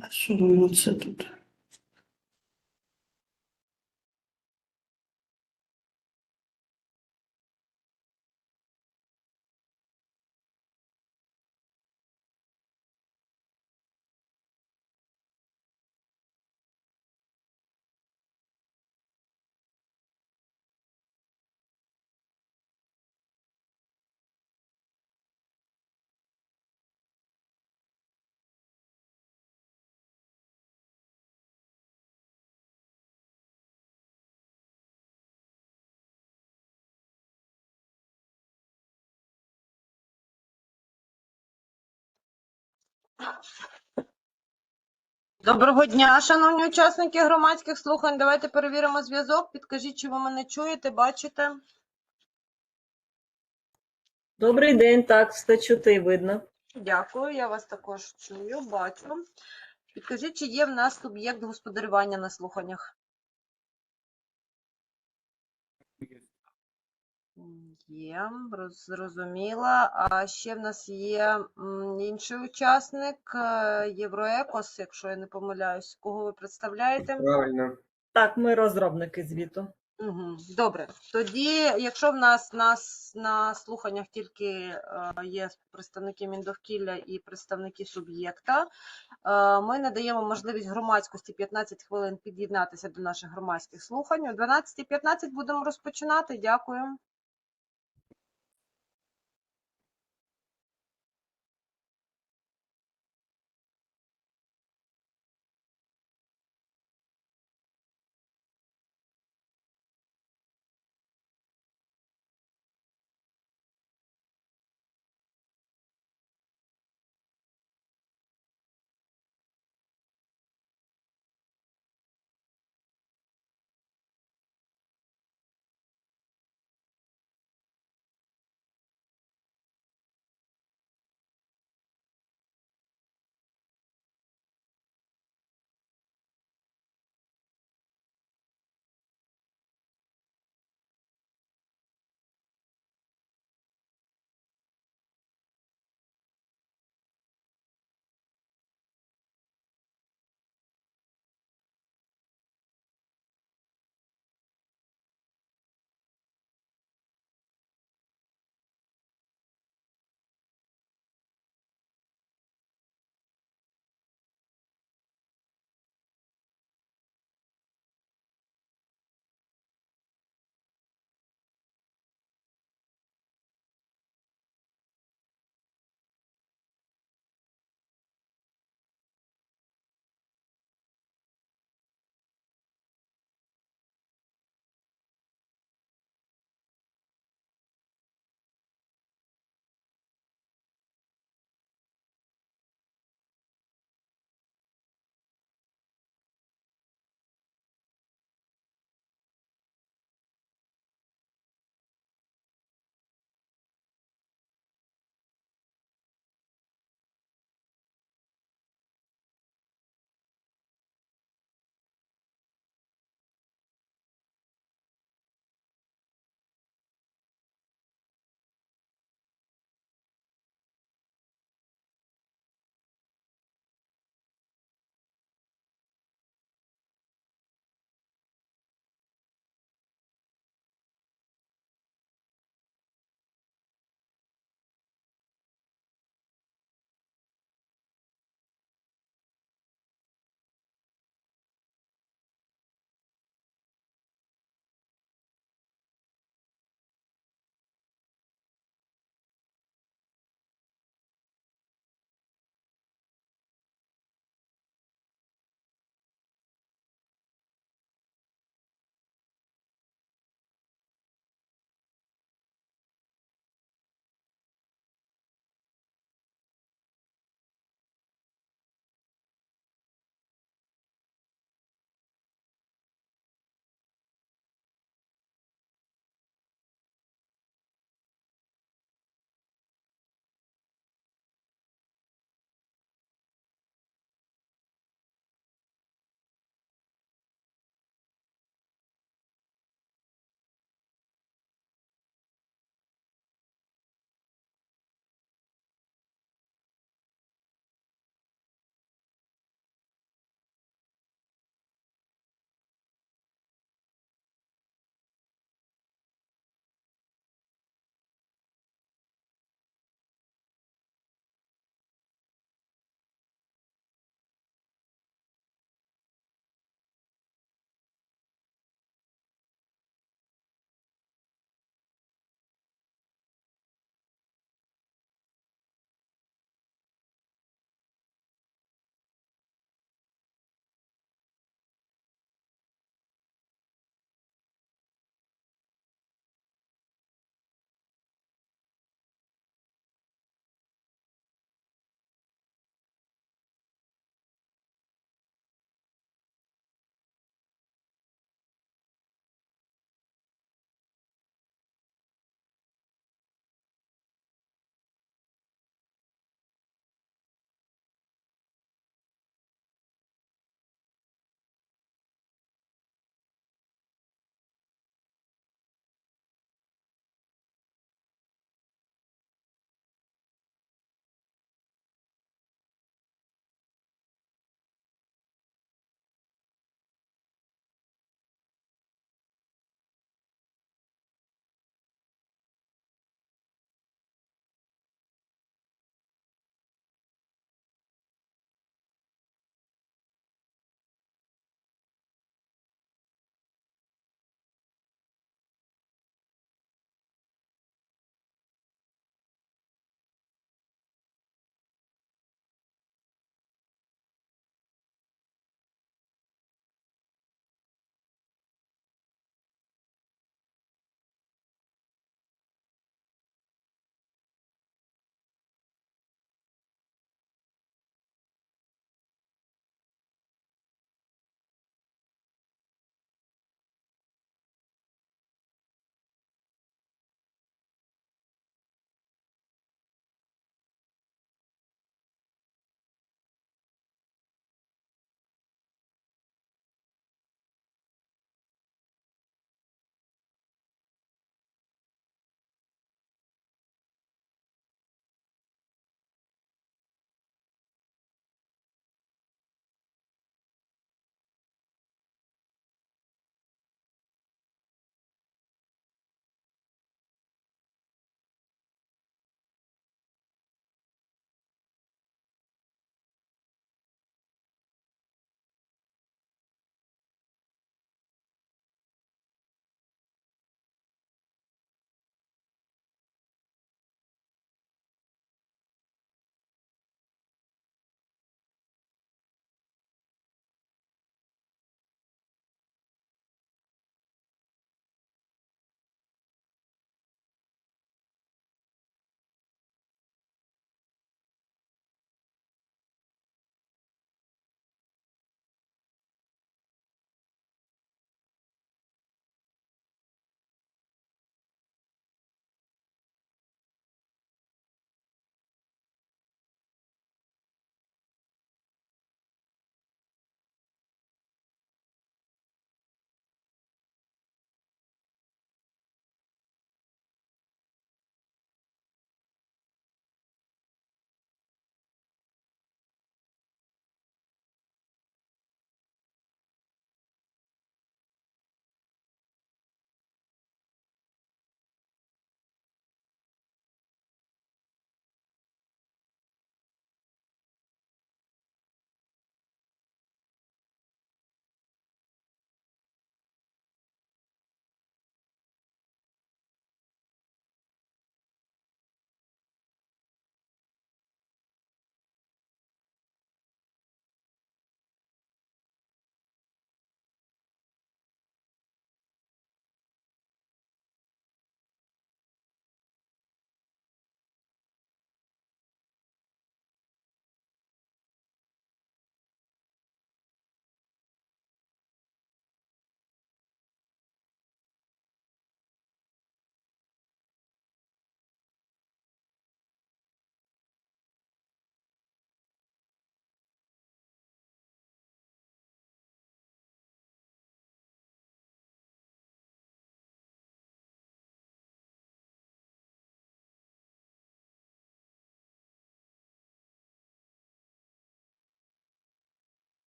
А що воно це тут? Доброго дня, шановні учасники громадських слухань. Давайте перевіримо зв'язок. Підкажіть, чи ви мене чуєте, бачите? Добрий день, так, все чути і видно. Дякую, я вас також чую, бачу. Підкажіть, чи є в нас суб'єкт господарювання на слуханнях? Є, роз- зрозуміла. А ще в нас є інший учасник е, Євроекос, якщо я не помиляюсь. Кого ви представляєте? Правильно. Так, ми розробники звіту. Угу. Добре. Тоді, якщо в нас, нас на слуханнях тільки е, є представники Міндовкілля і представники суб'єкта, е, ми надаємо можливість громадськості 15 хвилин під'єднатися до наших громадських слухань. О 12.15 будемо розпочинати. Дякую.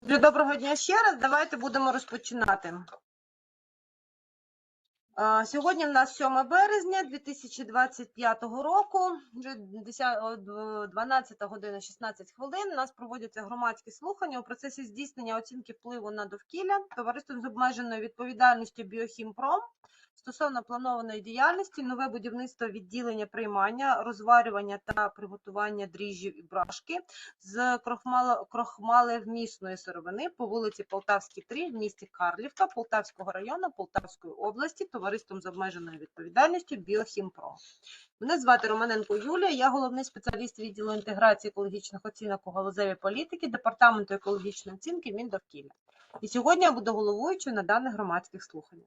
Доброго дня ще раз. Давайте будемо розпочинати. Сьогодні в нас 7 березня 2025 року, вже 10 о, д- 12 година 16 хвилин. У нас проводяться громадські слухання у процесі здійснення оцінки впливу на довкілля товариством з обмеженою відповідальністю Біохімпром стосовно планованої діяльності, нове будівництво відділення приймання, розварювання та приготування дріжджів і брашки з крохмалевмісної сировини по вулиці Полтавській, 3 в місті Карлівка Полтавського району Полтавської області товариством з обмеженою відповідальністю Біохімпром. Мене звати Романенко Юлія, я головний спеціаліст відділу інтеграції екологічних оцінок у галузевій політики Департаменту екологічної оцінки Міндовкілля. І сьогодні я буду головуючою на даних громадських слуханнях.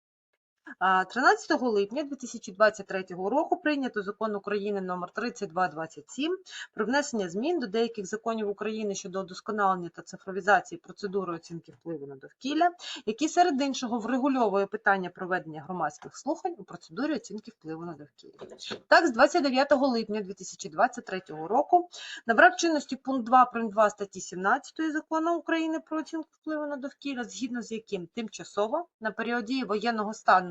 А, 13 липня 2023 року прийнято закон України номер 3227 про внесення змін до деяких законів України щодо удосконалення та цифровізації процедури оцінки впливу на довкілля, який серед іншого врегульовує питання проведення громадських слухань у процедурі оцінки впливу на довкілля. Так, з 29 липня 2023 року набрав чинності пункт 2 прим. 2 статті 17 закону України про оцінку впливу на довкілля, згідно з яким тимчасово на період дії воєнного стану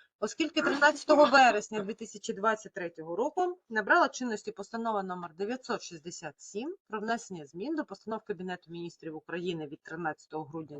оскільки 13 вересня 2023 року набрала чинності постанова номер 967 про внесення змін до постанов Кабінету міністрів України від 13 грудня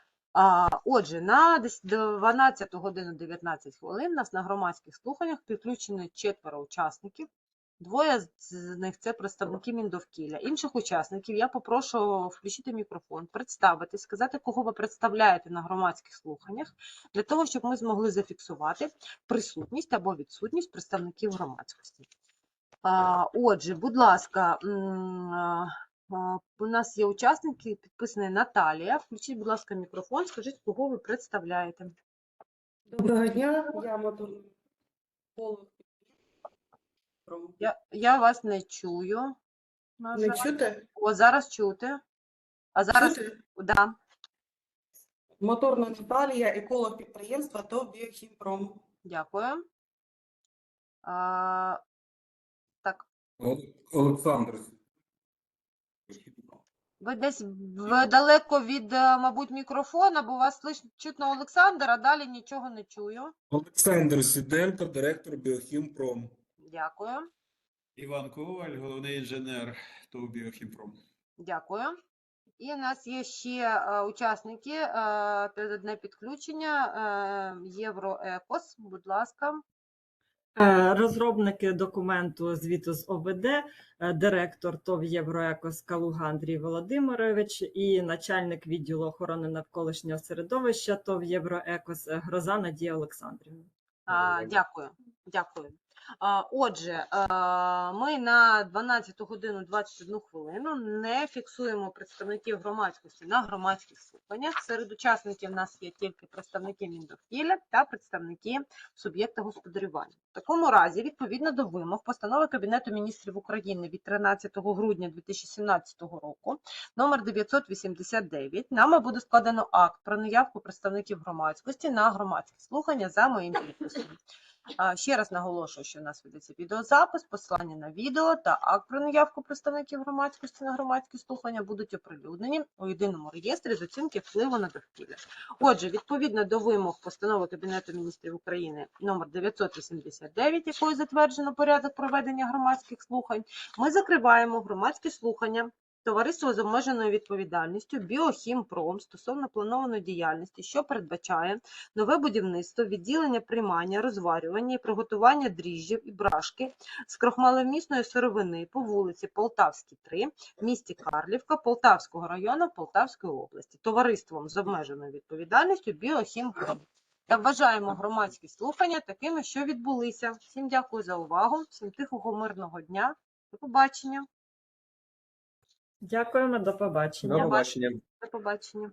Отже, на 12 годину 19 хвилин нас на громадських слуханнях підключено четверо учасників. Двоє з них це представники Міндовкілля. Інших учасників я попрошу включити мікрофон, представити, сказати, кого ви представляєте на громадських слуханнях, для того, щоб ми змогли зафіксувати присутність або відсутність представників громадськості. Отже, будь ласка, у нас є учасники, підписаний Наталія. Включіть, будь ласка, мікрофон, скажіть, кого ви представляєте. Доброго дня, я. Я, я вас не чую. Не чути? О, зараз чути. А зараз, Чути? да. Моторна Наталія, еколог підприємства ТОВ «Біохімпром». Дякую. А, так, Олександр. Ви десь далеко від, е, мабуть, мікрофона, бо вас чутно Олександр, а далі нічого не чую. Олександр Сіделько, директор Біохімпром. Дякую. Іван Коваль, головний інженер ТОВ «Біохімпром». Дякую. І у нас є ще е, учасники, е, передодне підключення Євроекос. Будь ласка. Е, Розробники документу звіту з ОВД, е, директор ТОВ «Євроекос» Калуга Андрій Володимирович і начальник відділу охорони навколишнього середовища ТОВ «Євроекос» Гроза Надія Олександрівна. Дякую. Дякую. Отже, е, ми на 12 годину 21 хвилину не фіксуємо представників громадськості на громадських слуханнях. Серед учасників в нас є тільки представники Міндовкілля та представники суб'єкта господарювання. В такому разі, відповідно до вимог постанови Кабінету міністрів України від 13 грудня 2017 року, номер 989, нами буде складено акт про наявку представників громадськості на громадські слухання за моїм підписом. Ще раз наголошую, що в нас ведеться відеозапис, посилання на відео та акт про наявку представників громадськості на громадські слухання будуть оприлюднені у єдиному реєстрі з оцінки впливу на довкілля. Отже, відповідно до вимог постанови Кабінету міністрів України номер 989, якою затверджено порядок проведення громадських слухань, ми закриваємо громадські слухання Товариство з обмеженою відповідальністю Біохімпром стосовно планованої діяльності, що передбачає нове будівництво, відділення приймання, розварювання і приготування дріжджів і брашки з крохмалевмісної сировини по вулиці Полтавській, 3, в місті Карлівка, Полтавського району Полтавської області, товариством з обмеженою відповідальністю Біохімпром. Та вважаємо громадські слухання такими, що відбулися. Всім дякую за увагу, всім тихого мирного дня. До побачення. Дякуємо, до побачення. До побачення. До побачення.